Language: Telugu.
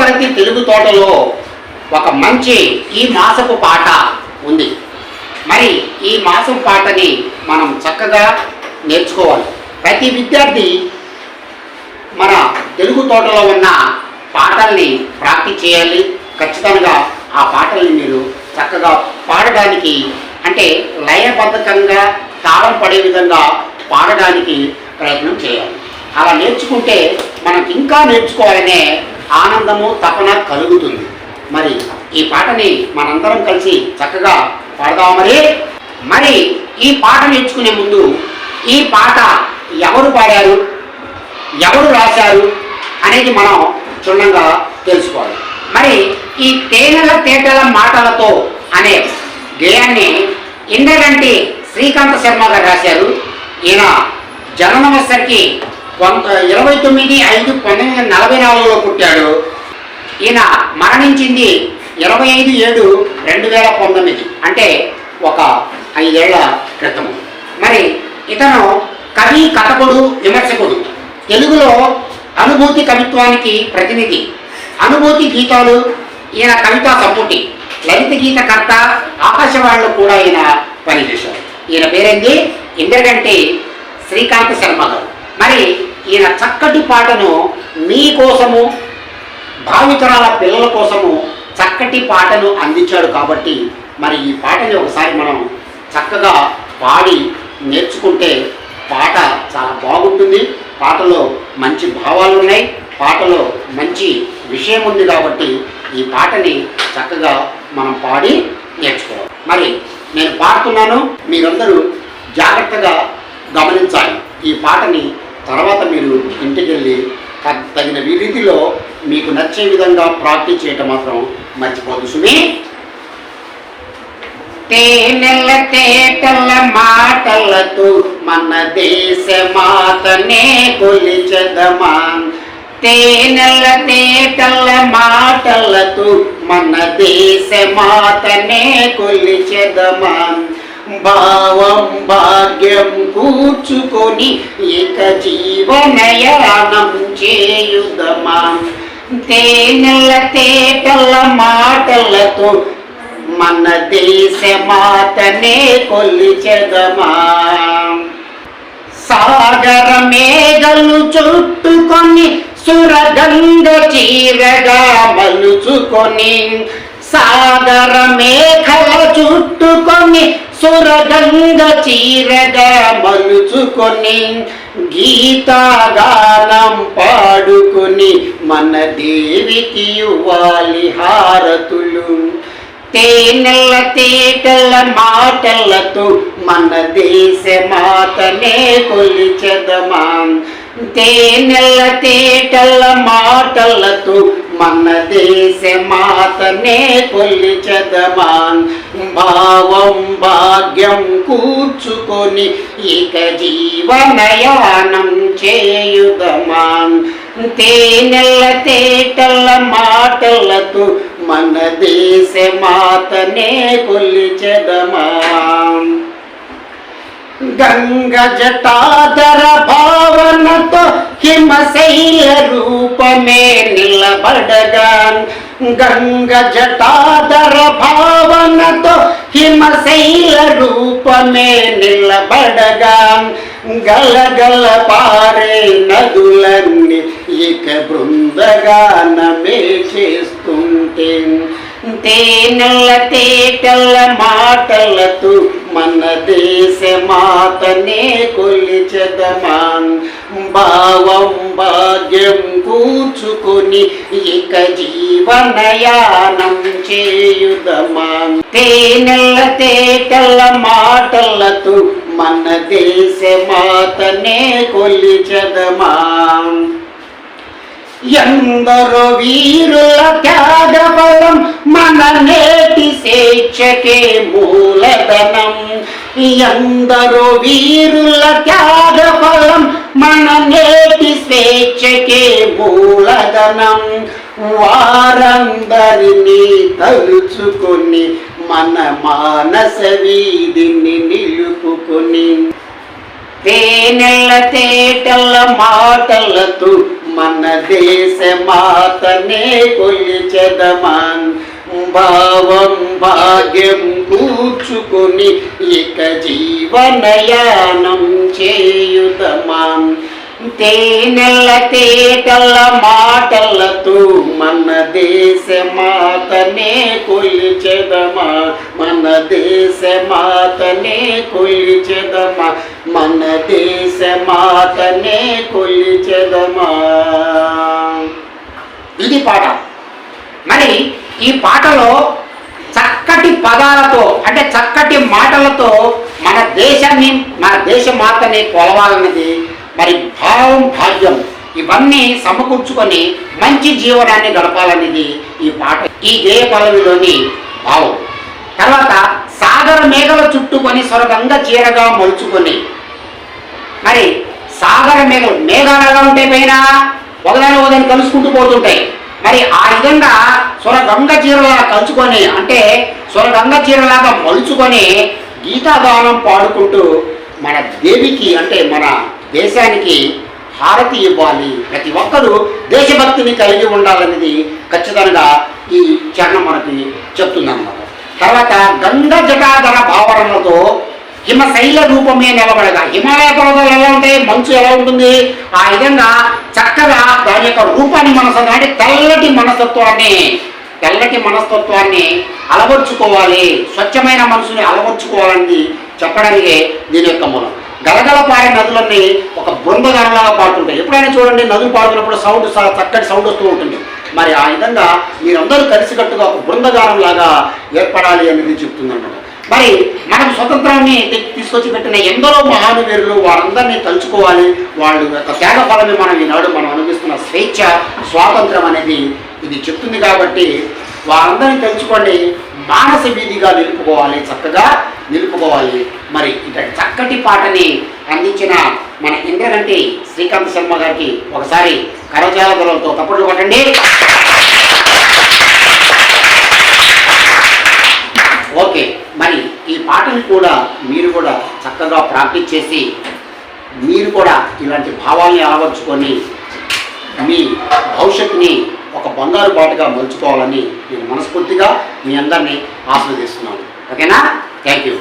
ప్రగతి తెలుగు తోటలో ఒక మంచి ఈ మాసపు పాట ఉంది. మరి ఈ మాసం పాటని మనం చక్కగా నేర్చుకోవాలి. ప్రతి విద్యార్థి మన తెలుగు తోటలో ఉన్న పాటల్ని ప్రాక్టీస్ చేయాలి. ఖచ్చితంగా ఆ పాటల్ని మీరు చక్కగా పాడడానికి అంటే లయబద్ధకంగా తాళం పడే విధంగా పాడడానికి ప్రయత్నం చేయాలి. అలా నేర్చుకుంటే మనకి ఇంకా నేర్చుకోవాలనే ఆనందము తపన కలుగుతుంది. మరి ఈ పాటని మనందరం కలిసి చక్కగా పాడదాం మరి? మరి ఈ పాట నేర్చుకునే ముందు ఈ పాట ఎవరు పాడారు? ఎవరు రాశారు? అనేది మనం క్షుణ్ణంగా తెలుసుకోవాలి. మరి ఈ తేనెల తేటల మాటలతో అనే గేయాన్ని ఇంద్రగంటి శ్రీకాంత శర్మ గారు రాశారు. ఈయన జననం వచ్చేసరికి ఇరవై తొమ్మిది ఐదు పంతొమ్మిది వందల నలభై నాలుగులో పుట్టాడు. ఈయన మరణించింది ఇరవై ఐదు ఏడు రెండు వేల పంతొమ్మిది అంటే ఒక ఐదేళ్ళ క్రితం. మరి ఇతను కవి కథకుడు విమర్శకుడు. తెలుగులో అనుభూతి కవిత్వానికి ప్రతినిధి. అనుభూతి గీతాలు ఈయన కవితా సంపుటి. లలిత గీతకర్త ఆకాశవాణిలో కూడా ఈయన పనిచేశారు ఈయన పేరేంది? ఇంద్రగంటి శ్రీకాంత్ శర్మ గారు మరి ఈయన చక్కటి పాటను మీకోసము భావితరాల పిల్లల కోసము చక్కటి పాటను అందించాడు కాబట్టి మరి ఈ పాటని ఒకసారి మనం చక్కగా పాడి నేర్చుకుంటే పాట చాలా బాగుంటుంది. పాటలో మంచి భావాలు ఉన్నాయి. పాటలో మంచి విషయం ఉంది కాబట్టి ఈ పాటని చక్కగా మనం పాడి నేర్చుకోవాలి. మరి నేను పాడుతున్నాను. మీరందరూ జాగ్రత్తగా గమనించాలి. ఈ పాటని తర్వాత మీరు ఇంటికి వెళ్ళి తగిన రీతిలో మీకు నచ్చే విధంగా ప్రాక్టీస్ చేయటం మాత్రం మర్చిపోదు సుమి? తేనెల తేటల మాటలతో మన దేశ మాతనే కొలిచెదమా? తేనెల తేటల మాటలతో మన దేశ మాతనే కొలిచెదమా? భావం భాగ్యం కూర్చుకొని ఇక జీవనయానం చేయుదమా? తేనెల తేటల మాటలతో మన దేశ మాతనే కొలిచెదమా? సాగర మేఘలు చుట్టుకొని సురగంధ చీరగా మలుచుకొని సాగర మేఘల చుట్టుకొని సురగంగ చీరగా మలుచుకొని గీతాగానం పాడుకుని మన దేవికి ఇవ్వాలి హారతులు. తేనెల తేటల మాటలతో మన దేశ మాతనే కొలిచెదమా. తేనెల తేటల మాటలతో మన దేశ మాతనే కొలిచెదమా. భావం భాగ్యం కూర్చుకొని ఇక జీవనయానం చేయుదమా. తేనెల తేటల మాటలతో మన దేశ మాతనే కొలిచెదమా. గంగ జటాధర భావనతో హిమశైల రూపమే నిలబడగా. గంగ జటాధర భావ భావనతో హిమశైల రూపమే నిలబడగా గలగల పారే నదులన్నీ ఇక బృందగానమే చేస్తుంటే తేనెల తేటల మాటలతో మన దేశ మాతనే కొలిచెదమా. భావం భాగ్యం కూర్చుకొని ఇక జీవనయానం చేయుదమా? తేనెల తేటల మాటలతో మన దేశ మాతనే కొలిచెదమా? ఎందరో వీరుల త్యాగ బలం మన నేటి స్వేచ్ఛకే మూలధనం. ఎందరో వీరుల త్యాగ బలం స్వేచ్ఛకే మూలధనం వారందరినీ తలుచుకొని మన మానస వీధిని నిలుపుకొని. తేనెల తేటల మాటలతో మన దేశ మాతనే కొలిచెదమాన్. భావం భాగ్యం కూర్చుకొని ఇక జీవనయానం చేయుట తేనెల్ల తేటల్ల మాటలతో మన దేశ మాతనే కొలిచెదమా? మన దేశ మాతనే కొలిచెదమా? మన దేశ మాతనే కొలిచెదమా? ఇది పాట. మరి ఈ పాటలో చక్కటి పదాలతో అంటే చక్కటి మాటలతో మన దేశాన్ని మన దేశ మాతని కొలవాలన్నది మరి భావం భాగ్యం ఇవన్నీ సమకూర్చుకొని మంచి జీవనాన్ని గడపాలనేది ఈ పాట. ఈ గేయ పదవిలోని భావం. తర్వాత సాగర మేఘల చుట్టుకొని స్వర్గంగా చీరగా మలుచుకొని మరి సాగర మేఘలు మేఘాలుగా ఉంటే ఉంటాయి పైన ఒకదాని ఒకదాన్ని కలుసుకుంటూ పోతుంటాయి. మరి ఆ విధంగా స్వరగంగ చీరలాగా కలుచుకొని అంటే స్వరగంగ చీరలాగా మలుచుకొని గీతాగానం పాడుకుంటూ మన దేవికి అంటే మన దేశానికి హారతి ఇవ్వాలి. ప్రతి ఒక్కరూ దేశభక్తిని కలిగి ఉండాలనేది ఖచ్చితంగా ఈ చరణం మనకి చెప్తుందన్నమాట. తర్వాత గంగ జటాధర భావనలతో హిమశైల రూపమే నిలబడగా. హిమాలయ పర్వతాలు ఎలా ఉంటాయి? మంచు ఎలా ఉంటుంది? ఆ విధంగా చక్కగా దాని యొక్క రూపాన్ని మనసు అంటే తెల్లటి మనస్తత్వాన్ని తెల్లటి మనస్తత్వాన్ని అలవర్చుకోవాలి. స్వచ్ఛమైన మనసుని అలవర్చుకోవాలని చెప్పడానికి దీని యొక్క పారే నదులన్నీ ఒక బృందగానలాగా పాడుతుంటాయి ఎప్పుడైనా చూడండి నదులు పాడుతున్నప్పుడు సౌండ్ చక్కటి సౌండ్ వస్తూ ఉంటుంది. మరి ఆ విధంగా మీరందరూ కలిసికట్టుగా ఒక బృందగానంలాగా ఏర్పడాలి అనేది చెప్తుందన్నమాట. మరి మనం స్వతంత్రాన్ని తీసుకొచ్చి పెట్టిన ఎందరో మహానువీరులు వారందరినీ తలుచుకోవాలి. వాళ్ళు యొక్క త్యాగ ఫలమే మనం ఈనాడు మనం అనుభవిస్తున్న స్వేచ్ఛ స్వాతంత్రం అనేది ఇది చెప్తుంది కాబట్టి వారందరినీ తెలుసుకోండి మానస వీధిగా నిలుపుకోవాలి చక్కగా నిలుపుకోవాలి. మరి ఇటువంటి చక్కటి పాటని అందించిన మన ఇంద్రగంటి శ్రీకాంత్ శర్మ గారికి ఒకసారి కరచాల గొడవలతో తప్పులు కొట్టండి. ఓకే మరి ఈ పాటను కూడా మీరు కూడా చక్కగా ప్రాక్టీస్ చేసి మీరు కూడా ఇలాంటి భావాల్ని అలవర్చుకొని మీ భవిష్యత్తుని ఒక బంగారు బాటగా మలుచుకోవాలని నేను మనస్ఫూర్తిగా మీ అందరినీ ఆస్వాదిస్తున్నాను ఓకేనా? Thank you.